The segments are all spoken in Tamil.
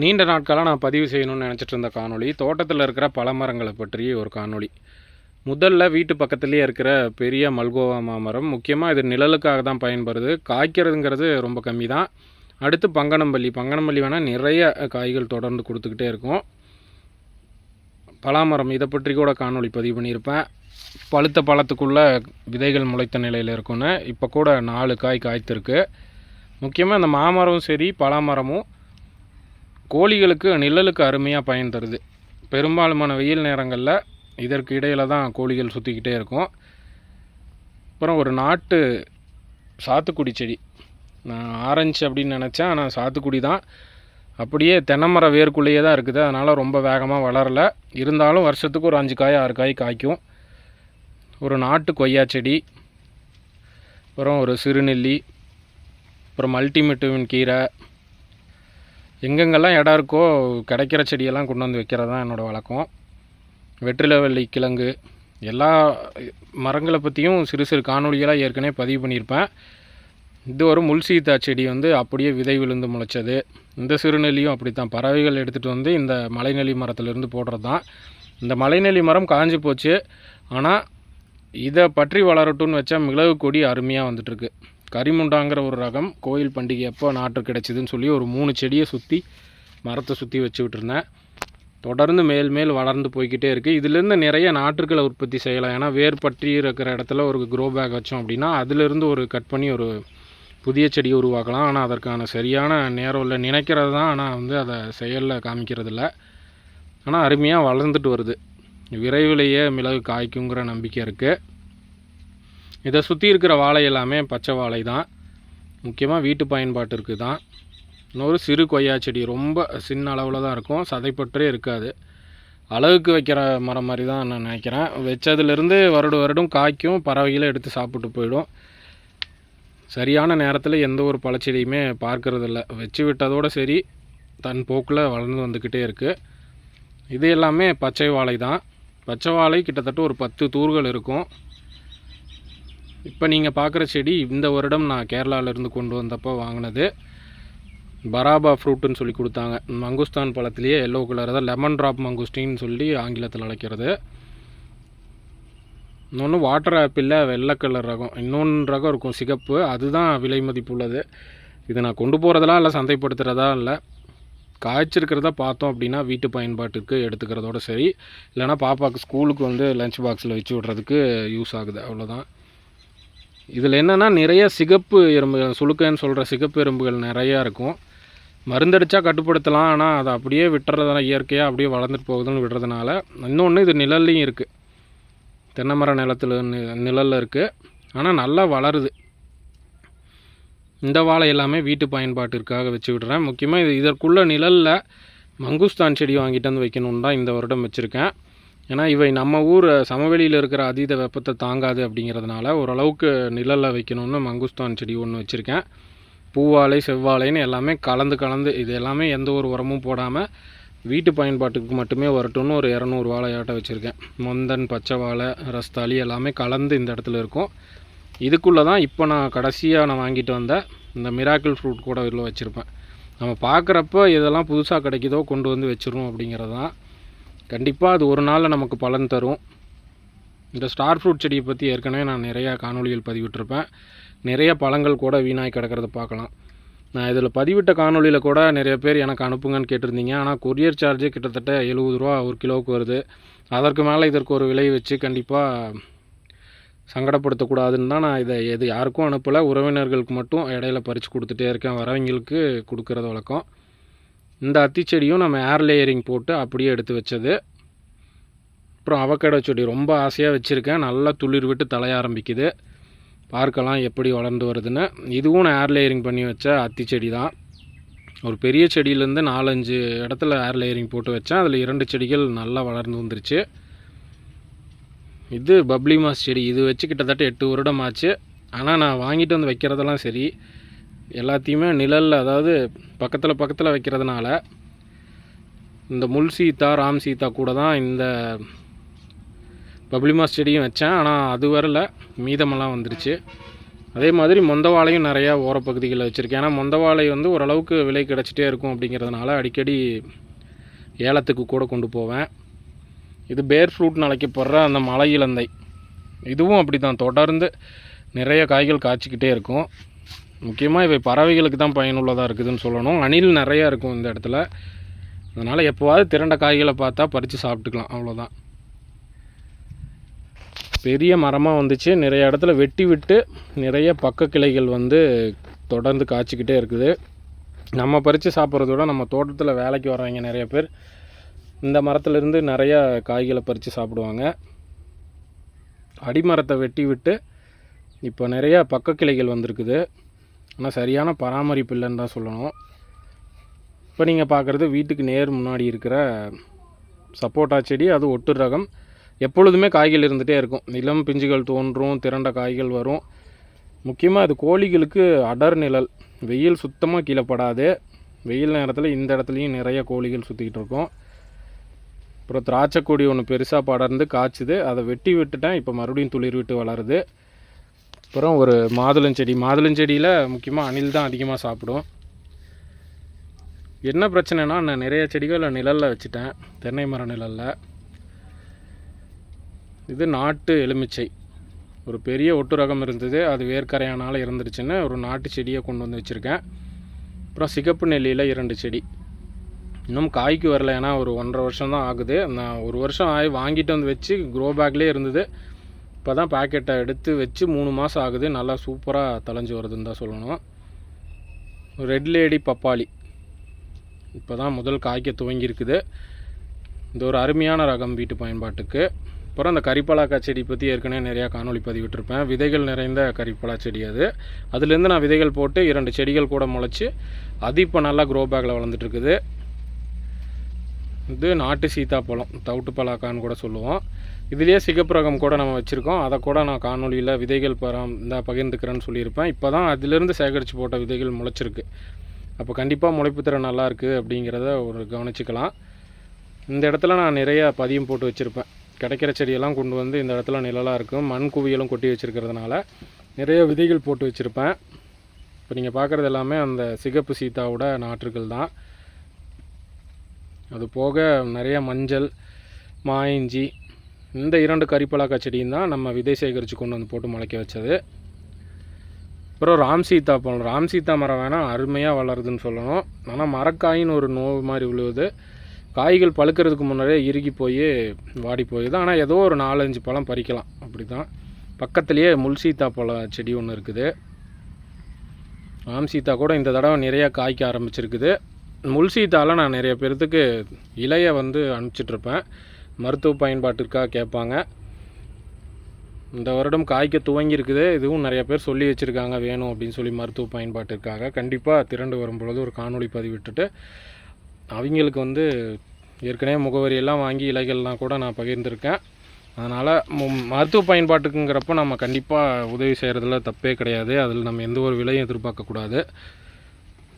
நீண்ட நாட்களாக நான் பதிவு செய்யணும்னு நினச்சிட்டு இருந்த காணொளி தோட்டத்தில் இருக்கிற பல மரங்களை பற்றி ஒரு காணொளி. முதல்ல வீட்டு பக்கத்துலேயே இருக்கிற பெரிய மல்கோவா மாமரம் முக்கியமாக இது நிழலுக்காக தான் பயன்படுது. காய்க்கிறதுங்கிறது ரொம்ப கம்மி தான் அடுத்து பங்கனம்பள்ளி. பங்கனம்பள்ளி வேணால் நிறைய காய்கள் தொடர்ந்து கொடுத்துக்கிட்டே இருக்கும். பலாமரம் இதை பற்றி கூட காணொளி பதிவு பண்ணியிருப்பேன். பழுத்த பழத்துக்குள்ளே விதைகள் முளைத்த நிலையில் இருக்குன்னு இப்போ கூட நாலு காய் காய்த்திருக்கு. முக்கியமாக இந்த மாமரமும் சரி பலாமரமும் கோழிகளுக்கு நிழலுக்கு அருமையாக பயன் தருது. பெரும்பாலுமான வெயில் நேரங்களில் இதற்கு இடையில் தான் கோழிகள் சுற்றிக்கிட்டே இருக்கும். அப்புறம் ஒரு நாட்டு சாத்துக்குடி செடி. நான் ஆரஞ்சு அப்படின்னு நினச்சேன் ஆனால் சாத்துக்குடி தான். அப்படியே தென்னைமர வேர்க்குள்ளேயே தான் இருக்குது. அதனால் ரொம்ப வேகமாக வளரல. இருந்தாலும் வருஷத்துக்கு ஒரு அஞ்சு காய் ஆறு காய் காய்க்கும். ஒரு நாட்டு கொய்யா செடி அப்புறம் ஒரு சிறுநெல்லி அப்புறம் மல்டிமிட்டுவின் கீரை எங்கெங்கெல்லாம் இடம் இருக்கோ கிடைக்கிற செடியெல்லாம் கொண்டு வந்து வைக்கிறது தான் என்னோடய வழக்கம். வெற்றிலவள்ளி கிழங்கு எல்லா மரங்களை பற்றியும் சிறு சிறு காணொளிகளாக ஏற்கனவே பதிவு பண்ணியிருப்பேன். இது ஒரு முல்சீத்தா செடி வந்து அப்படியே விதை விழுந்து முளைச்சது. இந்த சிறுநெல்லியும் அப்படி தான் பறவைகள் எடுத்துகிட்டு வந்து இந்த மலைநெல்லி மரத்துலேருந்து போடுறது தான். இந்த மலைநெல்லி மரம் காஞ்சி போச்சு. ஆனால் இதை பற்றி வளரட்டும்னு வச்சா மிளகு கொடி அருமையாக வந்துட்டுருக்கு கரிமுண்டாங்கிற ஒரு ரகம் கோயில் பண்டிகை எப்போ நாற்று கிடச்சிதுன்னு சொல்லி ஒரு மூணு செடியை சுற்றி மரத்தை சுற்றி வச்சுக்கிட்டு இருந்தேன் தொடர்ந்து மேல் மேல் வளர்ந்து போய்கிட்டே இருக்குது இதுலேருந்து நிறைய நாற்றுக்களை உற்பத்தி செய்யலாம். ஏன்னா வேர் பற்றி இருக்கிற இடத்துல ஒரு க்ரோ பேக் வச்சோம் அப்படின்னா அதுலேருந்து ஒரு கட் பண்ணி ஒரு புதிய செடியை உருவாக்கலாம். ஆனால் அதற்கான சரியான நேரம் இல்லை. நினைக்கிறது தான். ஆனால் வந்து அதை செயலில் காமிக்கிறதில்ல ஆனால் அருமையாக வளர்ந்துட்டு வருது. விரைவிலேயே மிளகு காய்க்குங்கிற நம்பிக்கை இருக்குது இதை சுற்றி இருக்கிற வாழை எல்லாமே பச்சை வாழை தான். முக்கியமாக வீட்டு பயன்பாட்டிற்கு தான். இன்னொரு சிறு கொய்யா செடி ரொம்ப சின்ன அளவில் தான் இருக்கும். சதைப்பற்றே இருக்காது. அளவுக்கு வைக்கிற மரம் மாதிரி தான் நான் நினைக்கிறேன். வச்சதுலேருந்து வருடம் வருடம் காய்க்கும் பறவைகளை எடுத்து சாப்பிட்டு போயிடும். சரியான நேரத்தில் எந்த ஒரு பழச்செடியுமே பார்க்கறதில்ல. வச்சு விட்டதோடு சரி தன் போக்கில் வளர்ந்து வந்துக்கிட்டே இருக்குது இது எல்லாமே பச்சை வாழை தான். பச்சை வாழை கிட்டத்தட்ட ஒரு பத்து தூர்கள் இருக்கும். இப்போ நீங்கள் பார்க்குற செடி இந்த வருடம் நான் கேரளாவிலேருந்து கொண்டு வந்தப்போ வாங்கினது. பராபா ஃப்ரூட்டுன்னு சொல்லி கொடுத்தாங்க. மங்குஸ்தான் பழத்துலேயே எல்லோ கலர் தான். லெமன் ட்ராப் மங்குஸ்டின்னு சொல்லி ஆங்கிலத்தில் அழைக்கிறது. இன்னொன்று வாட்டர் ஆப்பிளில் வெள்ளை கலர் ரகம். இன்னொன்று ரகம் இருக்கும். சிகப்பு. அதுதான் விலை மதிப்பு உள்ளது. இதை நான் கொண்டு போகிறதெல்லாம் இல்லை சந்தைப்படுத்துகிறதா இல்லை. காய்ச்சிருக்கிறத பார்த்தோம் அப்படின்னா வீட்டு பயன்பாட்டுக்கு எடுத்துக்கிறதோட சரி. இல்லைனா பாப்பாவுக்கு ஸ்கூலுக்கு வந்து லஞ்ச் பாக்ஸில் வச்சு விட்றதுக்கு யூஸ் ஆகுது. அவ்வளோதான் இதில் என்னென்னா நிறைய சிகப்பு எறும்புகள் சுளுக்கன்னு சொல்கிற சிகப்பு எறும்புகள் நிறையா இருக்கும். மருந்தடிச்சா கட்டுப்படுத்தலாம் ஆனால் அதை அப்படியே விட்டுறதுனால இயற்கையாக அப்படியே வளர்ந்துட்டு போகுதுன்னு விடுறதுனால. இன்னொன்று இது நிழல்லையும் இருக்குது தென்னை மர நிலத்தில் நிழலில் இருக்குது ஆனால் நல்லா வளருது. இந்த வாழை எல்லாமே வீட்டு பயன்பாட்டிற்காக வச்சு விடுறேன். முக்கியமாக இது இதற்குள்ள நிழலில் மங்குஸ்தான் செடி வாங்கிட்டு வந்து வைக்கணுன்னு தான் இந்த வருடம் வச்சுருக்கேன். ஏன்னா இவை நம்ம ஊர் சமவெளியில் இருக்கிற அதீத வெப்பத்தை தாங்காது அப்படிங்கிறதுனால ஓரளவுக்கு நிழலில் வைக்கணும்னு மங்குஸ்தான் செடி ஒன்று வச்சுருக்கேன். பூவாழை செவ்வாழைன்னு எல்லாமே கலந்து கலந்து இது எல்லாமே எந்த ஒரு உரமும் போடாமல் வீட்டு பயன்பாட்டுக்கு மட்டுமே வரட்டும்னு ஒரு இரநூறு வாழையாட்டை வச்சுருக்கேன். மொந்தன் பச்சை வாழை ரஸ்தாளி எல்லாமே கலந்து இந்த இடத்துல இருக்கும். இதுக்குள்ளே தான் இப்போ நான் கடைசியாக நான் வாங்கிட்டு வந்த இந்த மிராக்கிள் ஃப்ரூட் கூட இதில் வச்சுருப்பேன். நம்ம பார்க்குறப்ப இதெல்லாம் புதுசாக கிடைக்குதோ கொண்டு வந்து வச்சிடணும் அப்படிங்கிறது தான் கண்டிப்பாக அது ஒரு நாளில் நமக்கு பலன் தரும். இந்த ஸ்டார் ஃப்ரூட் செடியை பற்றி ஏற்கனவே நான் நிறையா காணொலிகள் பதிவிட்டிருப்பேன். நிறைய பழங்கள் கூட வீணாய் கிடக்கிறத பார்க்கலாம். நான் இதில் பதிவிட்ட காணொளியில் கூட நிறைய பேர் எனக்கு அனுப்புங்கன்னு கேட்டிருந்தீங்க. ஆனால் கொரியர் சார்ஜு கிட்டத்தட்ட எழுபது ரூபா ஒரு கிலோவுக்கு வருது. அதற்கு மேலே இதற்கு ஒரு விலை வச்சு கண்டிப்பாக சங்கடப்படுத்தக்கூடாதுன்னு தான் நான் இதை எது யாருக்கும் அனுப்பலை. உறவினர்களுக்கு மட்டும் இடையில பறித்து கொடுத்துட்டே இருக்கேன். வரவங்களுக்கு கொடுக்குறது வழக்கம். இந்த அத்திச்செடியும் நம்ம ஏர் லேயரிங் போட்டு அப்படியே எடுத்து வச்சது. அப்புறம் அவக்கடை செடி ரொம்ப ஆசையாக வச்சுருக்கேன். நல்லா துளிர் விட்டு தலைய ஆரம்பிக்குது. பார்க்கலாம் எப்படி வளர்ந்து வருதுன்னு. இதுவும் நான் ஏர் லேயரிங் பண்ணி வச்ச அத்திச்செடி தான். ஒரு பெரிய செடியிலேருந்து நாலஞ்சு இடத்துல ஏர் லேயரிங் போட்டு வச்சேன். அதில் இரண்டு செடிகள் நல்லா வளர்ந்து வந்துருச்சு. இது பப்ளி மாஸ் செடி. இது வச்சு கிட்டத்தட்ட எட்டு வருடம் ஆச்சு ஆனால் நான் வாங்கிட்டு வந்து வைக்கிறதெல்லாம் சரி. எல்லாத்தையுமே நிழலில் அதாவது பக்கத்தில் பக்கத்தில் வைக்கிறதுனால இந்த முள் சீத்தா ராம் சீத்தா கூட தான் இந்த பப்ளிமாஸ் செடியும் வச்சேன். ஆனால் அது வரல. மீதமெல்லாம் வந்துருச்சு. அதே மாதிரி மொந்த வாழையும் நிறையா ஓரப்பகுதிகளில் வச்சுருக்கேன். ஏன்னா மொந்த வாழை வந்து ஓரளவுக்கு விலை கிடச்சிட்டே இருக்கும் அப்படிங்கிறதுனால அடிக்கடி ஏலத்துக்கு கூட கொண்டு போவேன். இது பேர் ஃப்ரூட் அழைக்கப்படுற அந்த மலை இலந்தை. இதுவும் அப்படி தான் தொடர்ந்து நிறைய காய்கள் காய்ச்சிக்கிட்டே இருக்கும். முக்கியமாக இவை பறவைகளுக்கு தான் பயனுள்ளதாக இருக்குதுன்னு சொல்லணும். அணில் நிறையா இருக்கும் இந்த இடத்துல. அதனால் எப்போவாவது திரண்ட காய்களை பார்த்தா பறித்து சாப்பிட்டுக்கலாம். அவ்வளோதான் பெரிய மரமாக வந்துச்சு. நிறைய இடத்துல வெட்டி விட்டு நிறைய பக்க கிளைகள் வந்து தொடர்ந்து காய்ச்சிக்கிட்டே இருக்குது. நம்ம பறித்து சாப்பிட்றத விட நம்ம தோட்டத்தில் வேலைக்கு வர்றவங்க நிறைய பேர் இந்த மரத்துலேருந்து நிறையா காய்களை பறித்து சாப்பிடுவாங்க. அடிமரத்தை வெட்டி விட்டு இப்போ நிறையா பக்க கிளைகள் வந்திருக்குது. ஆனால் சரியான பராமரிப்பு இல்லைன்னு தான் சொல்லணும். இப்போ நீங்கள் பார்க்குறது வீட்டுக்கு நேர் முன்னாடி இருக்கிற சப்போட்டா செடி அது ஒட்டு ரகம். எப்பொழுதுமே காய்கள் இருந்துகிட்டே இருக்கும். நிலம் பிஞ்சுகள் தோன்றும் திரண்ட காய்கள் வரும். முக்கியமாக அது கோழிகளுக்கு அடர் நிழல். வெயில் சுத்தமாக கீழே படாது. வெயில் நேரத்தில் இந்த இடத்துலையும் நிறைய கோழிகள் சுற்றிக்கிட்டு இருக்கும். அப்புறம் திராட்சை கொடி ஒன்று பெருசாக படர்ந்து காய்ச்சுது. அதை வெட்டி விட்டுட்டேன். இப்போ மறுபடியும் துளிர் விட்டு வளருது. அப்புறம் ஒரு மாதுளஞ்செடி மாதுளஞ்செடியில் முக்கியமாக அணில் தான் அதிகமாக சாப்பிடும் என்ன பிரச்சனைனா நான் நிறைய செடிகளை நிழலில் வச்சுட்டேன். தென்னை மரம் நிழலில். இது நாட்டு எலுமிச்சை. ஒரு பெரிய ஒட்டு ரகம் இருந்தது. அது வேர்க்கரையானால் இருந்துருச்சுன்னு ஒரு நாட்டு செடியை கொண்டு வந்து வச்சுருக்கேன். அப்புறம் சிகப்பு நெல்லியில் இரண்டு செடி. இன்னும் காய்க்கு வரல. ஏன்னா ஒரு ஒன்றரை வருஷம் தான் ஆகுது. நான் ஒரு வருஷம் ஆகி வாங்கிட்டு வந்து வச்சு க்ரோ பேக்லேயே இருந்தது. இப்போ தான் பேக்கெட்டை எடுத்து வச்சு மூணு மாதம் ஆகுது. நல்லா சூப்பராக தளைஞ்சு வருதுன்னு தான் சொல்லணும். ரெட் லேடி பப்பாளி இப்போ தான் முதல் காய்க்க துவங்கியிருக்குது. இது ஒரு அருமையான ரகம் வீட்டு பயன்பாட்டுக்கு. அப்புறம் அந்த கறிப்பலாக்காய் செடி பற்றி ஏற்கனவே நிறையா காணொளி பதிவிட்டிருப்பேன். விதைகள் நிறைந்த கறிப்பலா செடி அது. அதுலேருந்து நான் விதைகள் போட்டு இரண்டு செடிகள் கூட முளைச்சி அது இப்போ நல்லா க்ரோ பேக்கில் வளர்ந்துட்டுருக்குது. இது நாட்டு சீத்தாப்பழம் தவிட்டு பலாக்கான்னு கூட சொல்லுவோம். இதுலேயே சிகப்பு ரகம் கூட நம்ம வச்சுருக்கோம். அதை கூட நான் காணொலியில் விதைகள் பராம் இந்த பகிர்ந்துக்கிறேன்னு சொல்லியிருப்பேன். இப்போ தான் அதிலிருந்து சேகரித்து போட்ட விதைகள் முளைச்சிருக்கு. அப்போ கண்டிப்பாக முளைப்பு திறன் நல்லாயிருக்கு அப்படிங்கிறத ஒரு கவனிச்சுக்கலாம். இந்த இடத்துல நான் நிறைய பதியம் போட்டு வச்சுருப்பேன். கிடைக்கிற செடியெல்லாம் கொண்டு வந்து இந்த இடத்துல நிழலாக இருக்கும். மண் குவியலும் கொட்டி வச்சுருக்கிறதுனால நிறைய விதைகள் போட்டு வச்சுருப்பேன். இப்போ நீங்கள் பார்க்குறது எல்லாமே அந்த சிகப்பு சீதாவோட நாற்றுகள் தான். அது போக நிறைய மஞ்சள் மா இஞ்சி இந்த இரண்டு கறிப்பலாக்காய் செடியும் தான் நம்ம விதை சேகரித்து கொண்டு வந்து போட்டு முளைக்க வச்சது. அப்புறம் ராம் சீதா பழம். ராம் சீதா மரம் வேணால் அருமையாக வளருதுன்னு சொல்லணும். ஆனால் மரக்காயின்னு ஒரு நோவு மாதிரி விழுவுது காய்கள் பழுக்கிறதுக்கு முன்னாடியே இறுகி போய் வாடி போயிடுது. ஆனால் ஏதோ ஒரு நாலஞ்சு பழம் பறிக்கலாம். அப்படி தான் பக்கத்துலேயே முள் சீதா பழம் செடி ஒன்று இருக்குது. ராம் சீதா கூட இந்த தடவை நிறையா காய்க்க ஆரம்பிச்சிருக்குது. முள் சீத்தாவில் நான் நிறைய பேர்த்துக்கு இலையை வந்து அனுப்பிச்சிட்ருப்பேன் மருத்துவ பயன்பாட்டிற்காக கேட்பாங்க. இந்த வருடம் காய்க்க துவங்கியிருக்குது. இதுவும் நிறைய பேர் சொல்லி வச்சுருக்காங்க வேணும் அப்படின்னு சொல்லி மருத்துவ பயன்பாட்டிற்காக. கண்டிப்பாக திரண்டு வரும்பொழுது ஒரு காணொளி பதிவிட்டுட்டு அவங்களுக்கு வந்து ஏற்கனவே முகவரியெல்லாம் வாங்கி இலைகள்லாம் கூட நான் பகிர்ந்திருக்கேன். அதனால் மருத்துவ பயன்பாட்டுக்குங்கிறப்ப நம்ம கண்டிப்பாக உதவி செய்கிறதுல தப்பே கிடையாது. அதில் நம்ம எந்த ஒரு விலையும் எதிர்பார்க்கக்கூடாது.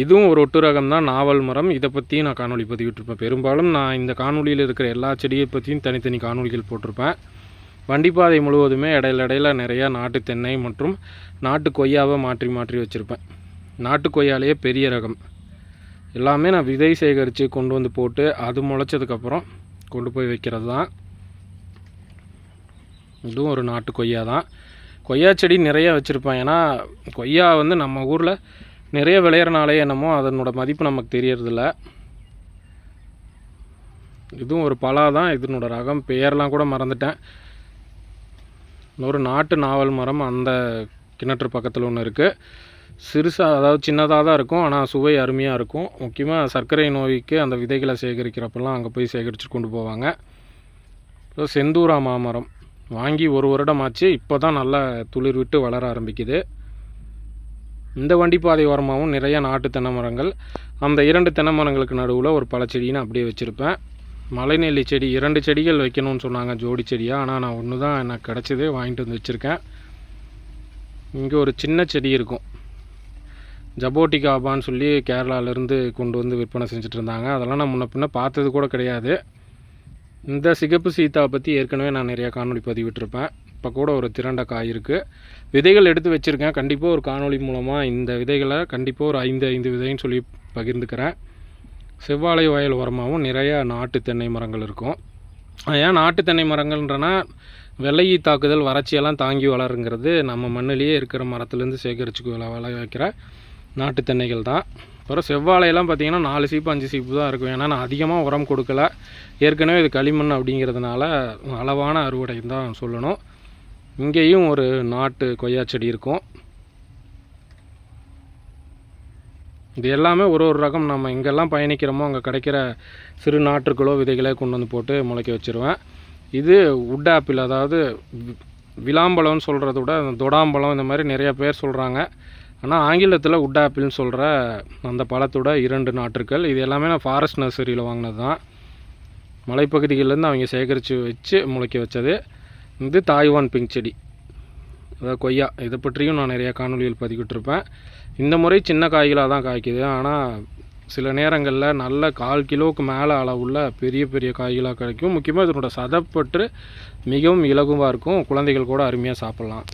இதுவும் ஒரு ஒட்டு ரகம் தான் நாவல் மரம். இதை பற்றியும் நான் காணொளி பதிவிட்டிருப்பேன். பெரும்பாலும் நான் இந்த காணொலியில் இருக்கிற எல்லா செடியை பற்றியும் தனித்தனி காணொளிகள் போட்டிருப்பேன். வண்டிப்பாதை முழுவதுமே இடையில இடையில நிறையா நாட்டு தென்னை மற்றும் நாட்டு கொய்யாவை மாற்றி மாற்றி வச்சுருப்பேன். நாட்டு கொய்யாலேயே பெரிய ரகம். எல்லாமே நான் விதை சேகரித்து கொண்டு வந்து போட்டு அது முளைச்சதுக்கப்புறம் கொண்டு போய் வைக்கிறது தான் இதுவும் ஒரு நாட்டு கொய்யா தான். கொய்யா செடி நிறைய வச்சுருப்பேன். ஏன்னா கொய்யா வந்து நம்ம ஊரில் நிறைய விளையிறனாலே என்னமோ அதனோட மதிப்பு நமக்கு தெரியறதில்ல. இதுவும் ஒரு பலா தான் இதனோட ரகம் பெயர்லாம் கூட மறந்துட்டேன். ஒரு நாட்டு நாவல் மரம் அந்த கிணற்று பக்கத்தில் ஒன்று இருக்குது சிறுசாக அதாவது சின்னதாக தான் இருக்கும் ஆனால் சுவை அருமையாக இருக்கும். முக்கியமாக சர்க்கரை நோய்க்கு அந்த விதைகளை சேகரிக்கிறப்பெல்லாம் அங்கே போய் சேகரித்து கொண்டு போவாங்க. ஸோ செந்தூரா மாமரம். வாங்கி ஒரு வருடம் ஆச்சு இப்போ தான் நல்லா துளிர் விட்டு வளர ஆரம்பிக்குது. இந்த வண்டிப்பாதை ஓரமாகவும் நிறைய நாட்டு தென்னை மரங்கள் அந்த இரண்டு தென்னை மரங்களுக்கு நடுவில் ஒரு பழச்செடின்னு அப்படியே வச்சுருப்பேன். மலைநெல்லி செடி இரண்டு செடிகள் வைக்கணும்னு சொன்னாங்க ஜோடி செடியாக ஆனால் நான் ஒன்று தான் எனக்கு கிடச்சிது வாங்கிட்டு வந்து வச்சுருக்கேன். இங்கே ஒரு சின்ன செடி இருக்கும். ஜபோட்டிகாபான்னு சொல்லி கேரளாவிலேருந்து கொண்டு வந்து விற்பனை செஞ்சுட்டு இருந்தாங்க. அதெல்லாம் நான் முன்ன பின்ன பார்த்தது கூட கிடையாது. இந்த சிகப்பு சீத்தாவை பற்றி ஏற்கனவே நான் நிறையா காணொளி பதிவிட்டிருப்பேன். இப்போ கூட ஒரு திரண்ட காய் இருக்குது விதைகள் எடுத்து வச்சுருக்கேன். கண்டிப்பாக ஒரு காணொளி மூலமாக இந்த விதைகளை கண்டிப்பாக ஒரு ஐந்து ஐந்து விதைன்னு சொல்லி பகிர்ந்துக்கிறேன். செவ்வாழை வயல் உரமாகவும் நிறைய நாட்டு தென்னை மரங்கள் இருக்கும். ஏன் நாட்டு தென்னை மரங்கள்ன்றனா வெள்ளையை தாக்குதல் வறட்சியெல்லாம் தாங்கி வளருங்கிறது நம்ம மண்ணிலேயே இருக்கிற மரத்துலேருந்து சேகரித்து வள- வைக்கிற நாட்டு தென்னைகள் தான். அப்புறம் செவ்வாழையெல்லாம் பார்த்திங்கன்னா நாலு சீப்பு அஞ்சு சீப்பு தான் இருக்கும். ஏன்னா நான் அதிகமாக உரம் கொடுக்கல. ஏற்கனவே இது களிமண் அப்படிங்கிறதுனால அளவான அறுவடை தான் சொல்லணும். இங்கேயும் ஒரு நாட்டு கொய்யா செடி இருக்கும். இது எல்லாமே ஒரு ஒரு ரகம். நம்ம எங்கெல்லாம் பயணிக்கிறோமோ அங்கே கிடைக்கிற சிறு நாற்றுக்களோ விதைகளே கொண்டு வந்து போட்டு முளைக்க வச்சுருவேன். இது உட் ஆப்பிள் அதாவது விளாம்பழம்னு சொல்கிறத விட அந்த தொடாம்பழம் இந்த மாதிரி நிறைய பேர் சொல்கிறாங்க ஆனால் ஆங்கிலத்தில் உட் ஆப்பிள்னு சொல்கிற அந்த பழத்தோட இரண்டு நாற்றுக்கள். இது எல்லாமே நான் ஃபாரஸ்ட் நர்சரியில் வாங்கினது தான் மலைப்பகுதிகளிலேருந்து அவங்க சேகரித்து வச்சு முளைக்க வச்சது. இது தாய்வான் பிங்க் செடி. அதாவது கொய்யா. இதை பற்றியும் நான் நிறைய காணொளிகள் பதிவிட்டிருப்பேன். இந்த முறை சின்ன காய்களாக தான் காய்க்குது. ஆனால் சில நேரங்களில் நல்ல கால் கிலோவுக்கு மேலே அளவுள்ள பெரிய பெரிய காய்களாக கிடைக்கும். முக்கியமாக இதனோட சதப்பற்று மிகவும் இலகுவாக இருக்கும். குழந்தைகள் கூட அருமையாக சாப்பிட்லாம்.